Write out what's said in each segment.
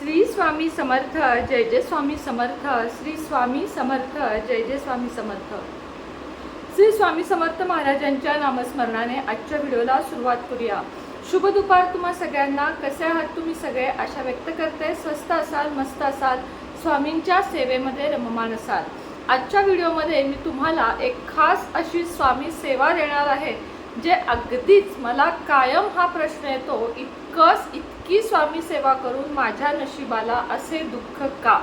श्री स्वामी समर्थ जय जय स्वामी समर्थ श्री स्वामी समर्थ जय जय स्वामी समर्थ. श्री स्वामी समर्थ महाराजांच्या नामस्मरणाने आजच्या व्हिडिओला सुरुवात करूया. शुभ दुपार तुम्हा सगळ्यांना. कसे आहात तुम्ही सगळे? आशा व्यक्त करते. स्वस्त असाल मस्त असाल. स्वामींच्या सेवेमध्ये रममान असाल. आजच्या व्हिडिओमध्ये मी तुम्हाला एक खास अशी स्वामी सेवा देणार आहे. जे अगदीच मला कायम हा प्रश्न येतो इतकंच इतकी स्वामी सेवा करून माझ्या नशिबाला असे दुःख का?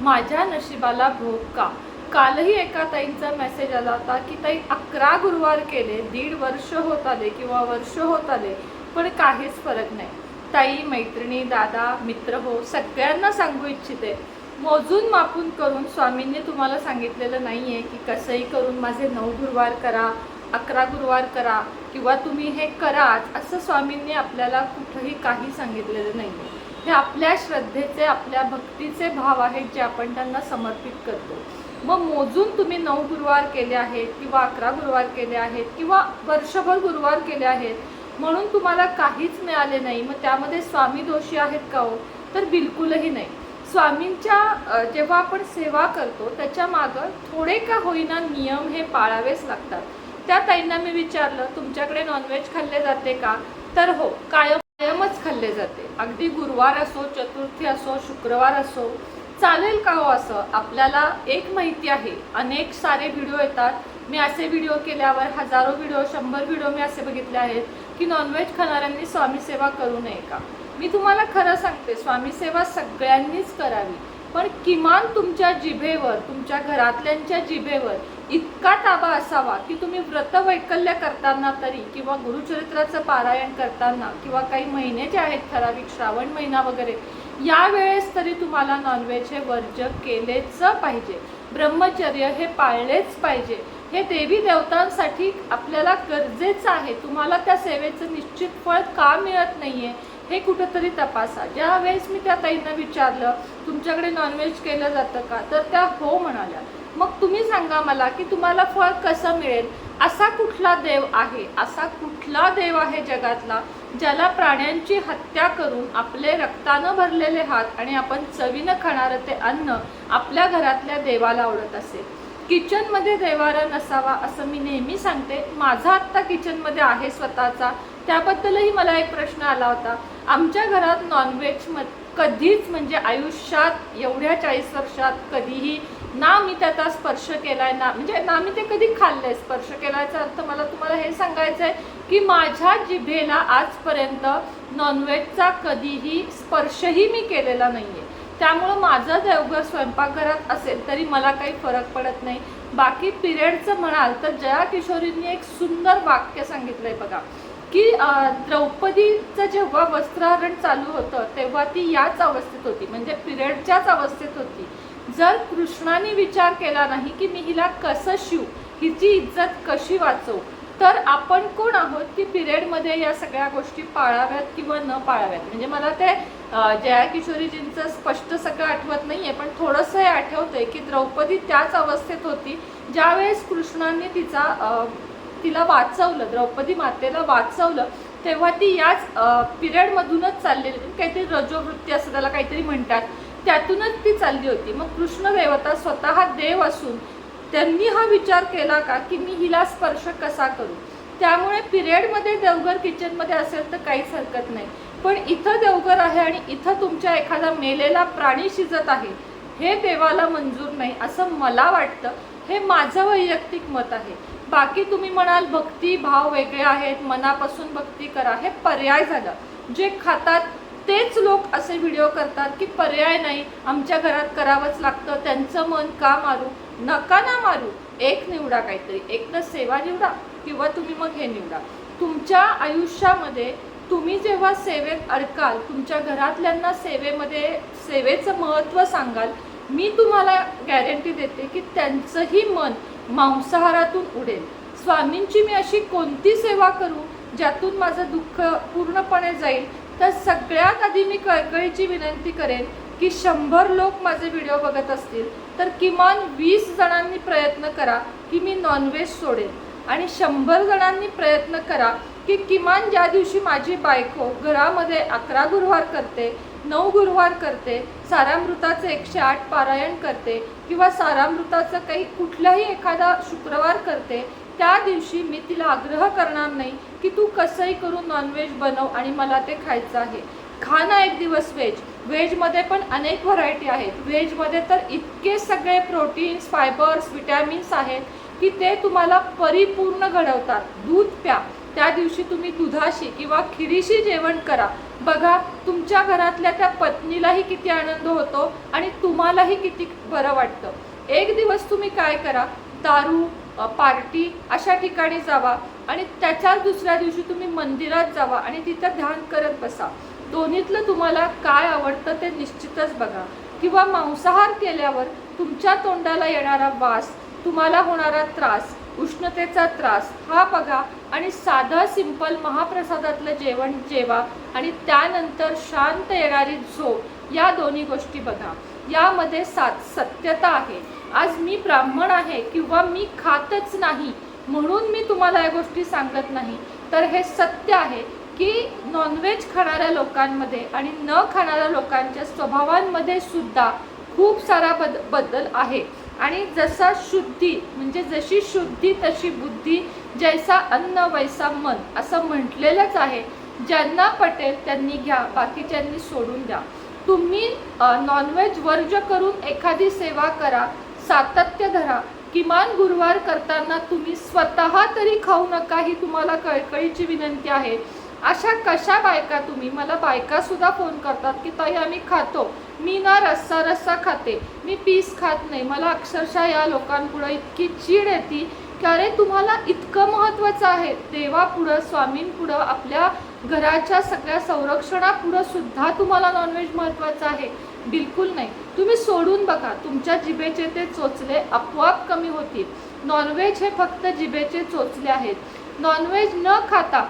माझ्या नशिबाला भोग का? कालही एका ताईंचा मेसेज आला होता की ताई अकरा गुरुवार केले दीड वर्ष होत आले किंवा वर्ष होत आले पण काहीच फरक नाही. ताई मैत्रिणी दादा मित्र हो सगळ्यांना सांगू इच्छिते. मोजून मापून करून स्वामींनी तुम्हाला सांगितलेलं नाही आहे की कसंही करून माझे नऊ गुरुवार करा अकरा गुरुवार करा किंवा तुम्ही हे कराच असं स्वामींनी आपल्याला कुठंही काही सांगितलेलं नाही आहे हे आपल्या श्रद्धेचे आपल्या भक्तीचे भाव आहेत जे आपण त्यांना समर्पित करतो. मग मोजून तुम्ही नऊ गुरुवार केले आहेत किंवा अकरा गुरुवार केले आहेत किंवा वर्षभर गुरुवार केले आहेत म्हणून तुम्हाला काहीच मिळाले नाही. मग त्यामध्ये स्वामी दोषी आहेत का हो? तर बिलकुलही नाही. स्वामींच्या जेव्हा आपण सेवा करतो त्याच्या मागं थोडे का होईना नियम हे पाळावेच लागतात. त्या ताईंना मी विचारलं तुमच्याकडे नॉनव्हेज खाल्ले जाते का? तर हो कायम कायमच खाल्ले जाते. अगदी गुरुवार असो चतुर्थी असो शुक्रवार असो चालेल का हो असं? आपल्याला एक माहिती आहे अनेक सारे व्हिडिओ येतात. मी असे व्हिडिओ केल्यावर हजारो व्हिडिओ शंभर व्हिडिओ मी असे बघितले आहेत की नॉनव्हेज खाणाऱ्यांनी स्वामी सेवा करू नये का? मी तुम्हाला खरं सांगते स्वामी सेवा सगळ्यांनीच करावी. पण किमान तुमच्या जिभेवर तुमच्या घरातल्यांच्या जिभेवर इतका ताबा असावा की तुम्ही व्रतवैकल्य करताना तरी किंवा गुरुचरित्राचं पारायण करताना किंवा काही महिने जे आहेत ठराविक श्रावण महिना वगैरे यावेळेस तरी तुम्हाला नॉनव्हेज हे वर्ज्य केलेच पाहिजे. ब्रह्मचर्य हे पाळलेच पाहिजे. हे देवी देवतांसाठी आपल्याला गरजेचं आहे. तुम्हाला त्या सेवेचं निश्चित फळ का मिळत नाही आहे हे कुठंतरी तपासा. ज्या वेळेस मी त्या ताईंना विचारलं तुमच्याकडे नॉनव्हेज केलं जातं का? तर त्या हो म्हणाल्या. मग तुम्ही सांगा मला की तुम्हाला फळ कसं मिळेल? असा कुठला देव आहे? असा कुठला देव आहे जगातला ज्याला प्राण्यांची हत्या करून आपले रक्तानं भरलेले हात आणि आपण चवीनं खाणारं ते अन्न आपल्या घरातल्या देवाला आवडत असेल किचनमध्ये देवारा नसावा असं मी नेहमी सांगते. माझा आत्ता किचनमध्ये आहे स्वतःचा. त्याबद्दलही मला एक प्रश्न आला होता. आमच्या घरात नॉनव्हेज म कधीच म्हणजे आयुष्यात एवढ्या चाळीस वर्षात कधीही ना मी त्याचा स्पर्श केलाय ना म्हणजे ना मी ते कधी खाल्लंय. स्पर्श केलायचा अर्थ मला तुम्हाला हे सांगायचं आहे की माझ्या जिभेला आजपर्यंत नॉनव्हेजचा कधीही स्पर्शही मी केलेला नाही आहे त्यामुळं माझं देवघर स्वयंपाकघरात असेल तरी मला काही फरक पडत नाही. बाकी पिरियडचं म्हणाल तर जया किशोरींनी एक सुंदर वाक्य सांगितलं आहे बघा की द्रौपदीचं जेव्हा वस्त्रहरण चालू होतं तेव्हा ती याच अवस्थेत होती. म्हणजे पिरियडच्याच अवस्थेत होती. जर कृष्णाने विचार केला नाही की मी हिला कसं शिव हिची इज्जत कशी वाचवू तर आपण कोण आहोत की पिरियडमध्ये या सगळ्या गोष्टी पाळाव्यात किंवा न पाळाव्यात? म्हणजे मला ते अं, जया किशोरीजींचं स्पष्ट सगळं आठवत नाही आहे पण थोडंसं हे आठवतंय की द्रौपदी त्याच अवस्थेत होती ज्यावेळेस कृष्णाने तिचा तिला वाचवलं द्रौपदी मातेला वाचवलं तेव्हा ती याच पिरियडमधूनच चाललेली काहीतरी रजोवृत्ती असं त्याला काहीतरी म्हणतात. त्यातूनच ती चालली होती. मग कृष्ण देवता स्वतः देव असून त्यांनी हा विचार केला का की मी हिला स्पर्श कसा करू? त्यामुळे पिरियडमध्ये देवघर किचनमध्ये असेल तर काहीच हरकत नाही. पण इथं देवघर आहे आणि इथं तुमच्या एखादा मेलेला प्राणी शिजत आहे. हे देवाला मंजूर नाही असं मला वाटतं. हे माझं वैयक्तिक मत आहे. बाकी तुम्ही म्हणाल भक्ती भाव वेगळे आहेत मनापासून भक्ती करा. हे पर्याय झालं. जे खातात तेच लोक असे व्हिडिओ करतात की पर्याय नाही. आमच्या घरात करावंच लागतं. त्यांचं मन का मारू? नका ना मारू. एक निवडा काहीतरी. एक तर सेवा निवडा किंवा तुम्ही मग हे निवडा. तुमच्या आयुष्यामध्ये तुम्ही जेव्हा सेवेत अडकाल तुमच्या घरातल्यांना सेवेमध्ये सेवेचं महत्त्व सांगाल मी तुम्हाला गॅरंटी देते की त्यांचंही मन मांसाहारातून उडेल. स्वामींची मी अशी कोणती सेवा करू ज्यातून माझं दुःख पूर्णपणे जाईल? तर सगळ्यात आधी मी कळकळीची विनंती करेन की शंभर लोक माझे व्हिडिओ बघत असतील तर किमान वीस जणांनी प्रयत्न करा की मी नॉनव्हेज सोडेन. आणि शंभर जणांनी प्रयत्न करा की किमान ज्या दिवशी माझी बायको घरामध्ये अकरा गुरुवार करते नऊ गुरुवार करते सारामृताचं एकशे आठ पारायण करते किंवा सारामृताचं काही कुठलाही एखादा शुक्रवार करते त्या दिवशी मी तिला आग्रह करणार नाही की तू कसंही करून नॉनव्हेज बनव आणि मला ते खायचं आहे. खा ना एक दिवस व्हेज व्हेजमध्ये पण अनेक व्हरायटी आहेत. व्हेजमध्ये तर इतके सगळे प्रोटीन्स फायबर्स विटॅमिन्स आहेत की ते तुम्हाला परिपूर्ण घडवतात. दूध प्या. त्या दिवशी तुम्ही दुधाशी किंवा खिरीशी जेवण करा. बघा तुमच्या घरातल्या त्या पत्नीलाही किती आनंद होतो आणि तुम्हालाही किती बरं वाटतं. एक दिवस तुम्ही काय करा? दारू पार्टी अशा ठिकाणी जावा आणि त्याच्याच दुसऱ्या दिवशी तुम्ही मंदिरात जावा आणि तिथं ध्यान करत बसा. दोन्हीतलं तुम्हाला काय आवडतं ते निश्चितच बघा. किंवा मांसाहार केल्यावर तुमच्या तोंडाला येणारा वास तुम्हाला होणारा त्रास उष्णतेचा त्रास हा बघा आणि साधं सिंपल महाप्रसादातलं जेवण जेवा आणि त्यानंतर शांत येणारी झोप या दोन्ही गोष्टी बघा. यामध्ये सात सत्यता आहे. आज मी ब्राह्मण आहे किंवा मी खातच नाही म्हणून मी तुम्हाला या गोष्टी सांगत नाही. तर हे सत्य आहे की नॉनव्हेज खाणाऱ्या लोकांमध्ये आणि न खाणाऱ्या लोकांच्या स्वभावांमध्ये सुद्धा खूप सारा बद बदल आहे. आणि जसा शुद्धी म्हणजे जशी शुद्धी तशी बुद्धी जैसा अन्न वैसा मन असं म्हटलेलंच आहे. ज्यांना पटेल त्यांनी घ्या बाकीच्यांनी सोडून द्या. तुम्ही नॉनव्हेज वर्ज करून एखादी सेवा करा सातत्य धरा. किमान गुरुवार करताना तुम्ही स्वतः तरी खाऊ नका ही तुम्हाला कळकळीची विनंती आहे. अशा कशा बायका तुम्ही? मला बायका सुद्धा फोन करतात की ताई आम्ही खातो. मी ना रस्सा रस्सा खाते. मी पीस खात नाही. मला अक्षरशः या लोकांपुढं इतकी चीड येते की अरे तुम्हाला इत इतकं महत्त्वाचं आहे. देवापुढं स्वामींपुढं आपल्या घराच्या सगळ्या संरक्षणापुढं सुद्धा तुम्हाला नॉनव्हेज महत्त्वाचं आहे. बिलकुल नाही. तुम्ही सोडून बघा तुमच्या जिभेचे ते चोचले आपोआप कमी होतील. नॉनव्हेज हे फक्त जिभेचे चोचले आहेत. नॉनव्हेज न खाता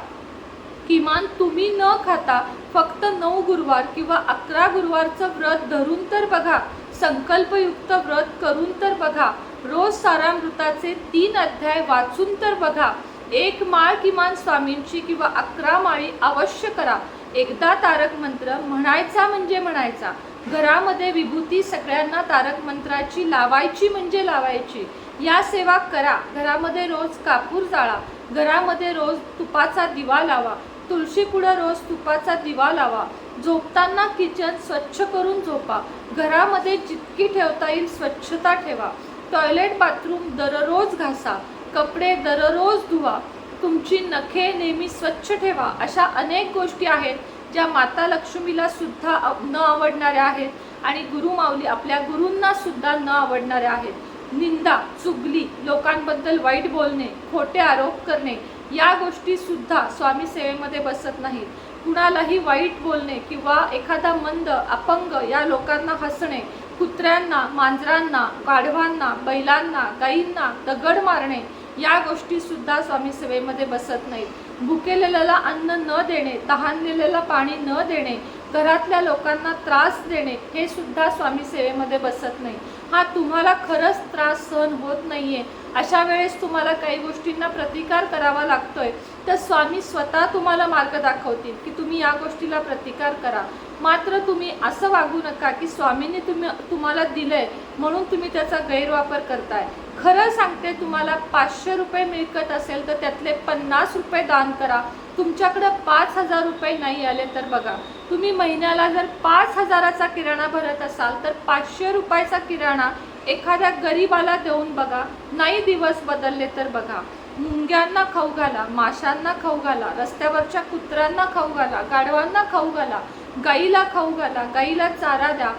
किमान तुम्ही न खाता फक्त नऊ गुरुवार किंवा अकरा गुरुवारचं व्रत धरून तर बघा. संकल्पयुक्त व्रत करून तर बघा. रोज सारामृताचे तीन अध्याय वाचून तर बघा. एक माळ किमान स्वामींची किंवा अकरा माळी अवश्य करा. एकदा तारक मंत्र म्हणायचा म्हणजे म्हणायचा. घरामध्ये विभूती सगळ्यांना तारक मंत्राची लावायची म्हणजे लावायची. या सेवा करा. घरामध्ये रोज कापूर जाळा. घरामध्ये रोज तुपाचा दिवा लावा. तुळशी पुढं रोज तुपाचा दिवा लावा. झोपताना किचन स्वच्छ करून झोपा. घरामध्ये जितकी ठेवता येईल स्वच्छता ठेवा. टॉयलेट बाथरूम दररोज घासा कपडे दररोज धुवा तुमची नखे नेहमी स्वच्छ ठेवा अशा अनेक गोष्टी आहेत ज्या माता लक्ष्मीला सुद्धा न आवडणाऱ्या आहेत आणि गुरुमाऊली आपल्या गुरूंना सुद्धा न आवडणाऱ्या आहेत. निंदा चुगली लोकांबद्दल वाईट बोलणे खोटे आरोप करणे या गोष्टी सुद्धा स्वामी सेवेमध्ये बसत नाहीत. कुणालाही वाईट बोलणे किंवा एखादा मंद अपंग या लोकांना हसणे कुत्र्यांना मांजरांना गाढवांना बैलांना गाईंना दगड मारणे या गोष्टी सुद्धा स्वामी सेवेमध्ये बसत नाहीत. भुकेलेल्याला अन्न न देणे तहानलेल्याला पाणी न देणे घरातल्या लोकांना त्रास देणे हे सुद्धा स्वामी सेवेमध्ये बसत नाही. हा तुम्हाला खरंच त्रास सहन होत नाहीये. अशा वेळेस तुम्हाला काही गोष्टींना प्रतिकार करावा लागतोय. तर स्वामी स्वतः तुम्हाला मार्ग दाखवतील की तुम्ही या गोष्टीला प्रतिकार करा. मात्र तुम्ही असं वागू नका की स्वामींनी तुम्ही तुम्हाला दिलंय म्हणून तुम्ही त्याचा गैरवापर करताय. खरं सांगते तुम्हाला पाचशे रुपये मिळकत असेल तर त्यातले पन्नास रुपये दान करा. तुमच्याकडं पाच हजार रुपये नाही आले तर बघा. तुम्ही महिन्याला जर पाच हजाराचा किराणा भरत असाल तर पाचशे रुपयाचा किराणा एखाद्या गरीबाला देऊन बघा. नाही दिवस बदलले तर बघा. मुंग्यांना खाऊ घाला माशांना खाऊ घाला रस्त्यावरच्या कुत्र्यांना खाऊ घाला गाढवांना खाऊ घाला. गाईला खाऊ घाला गाईला चारा द्या.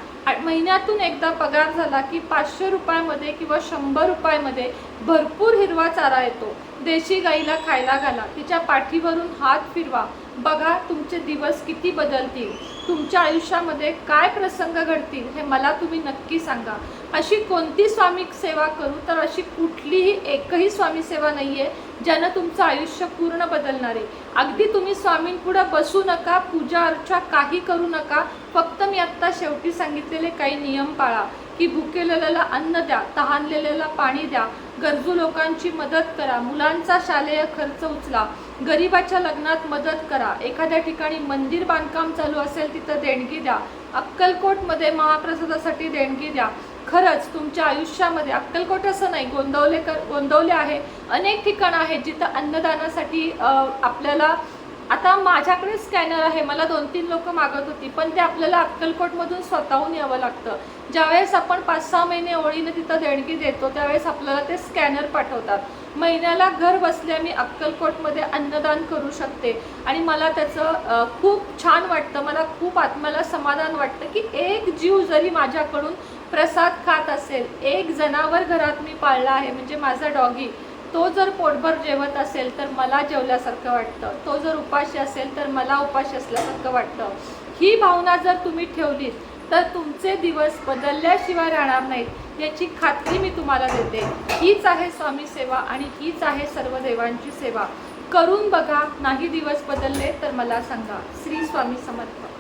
महिन्यातून एकदा पगार झाला की पाचशे रुपयामध्ये किंवा शंभर रुपयामध्ये भरपूर हिरवा चारा येतो. देशी गाईला खायला घाला. तिच्या पाठीवरून हात फिरवा. बघा तुमचे दिवस किती बदलतील. तुमच्या आयुष्यामध्ये काय प्रसंग घडतील हे मला तुम्ही नक्की सांगा. अशी कोणती स्वामी सेवा करू तर अशी कुठलीही एकही स्वामी सेवा नाही आहे ज्यानं तुमचं आयुष्य पूर्ण बदलणार आहे. अगदी तुम्ही स्वामींपुढं बसू नका पूजा अर्चा काही करू नका. फक्त मी आत्ता शेवटी सांगितलेले काही नियम पाळा की भुकेलेल्याला अन्न द्या तहानलेल्याला पाणी द्या गरजू लोकांची मदत करा मुलांचा शालेय खर्च उचला गरिबाच्या लग्नात मदत करा एखाद्या ठिकाणी मंदिर बांधकाम चालू असेल तिथं देणगी द्या अक्कलकोटमध्ये महाप्रसादासाठी देणगी द्या खरंच तुमच्या आयुष्यामध्ये अक्कलकोट असं नाही गोंदवले कर गोंदवले आहे. अनेक ठिकाणं आहेत जिथं अन्नदानासाठी आपल्याला आता माझ्याकडे स्कॅनर आहे मला दोन तीन लोक मागत होती पण ते आपल्याला अक्कलकोटमधून स्वतःहून यावं लागतं. ज्यावेळेस आपण पाच सहा महिने ओळीने तिथं देणगी देतो त्यावेळेस आपल्याला ते स्कॅनर पाठवतात. महिन्याला घर बसल्या मी अक्कलकोटमध्ये अन्नदान करू शकते. आणि मला त्याचं खूप छान वाटतं मला खूप आत्म्याला समाधान वाटतं की एक जीव जरी माझ्याकडून प्रसाद खात असेल एक जनावर घरात मी पाळला आहे म्हणजे माझा डॉगी तो जर पोटभर जेवत असेल तर मला जेवल्यासारखं वाटतं. तो जर उपाशी असेल तर मला उपाशी असल्यासारखं वाटतं. ही भावना जर तुम्ही ठेवलीत तर तुमचे दिवस बदलल्याशिवाय राहणार नाहीत याची खात्री मी तुम्हाला देते. हीच आहे स्वामी सेवा आणि हीच आहे सर्व देवांची सेवा. करून बघा नाही दिवस बदलले तर मला सांगा. श्री स्वामी समर्थ.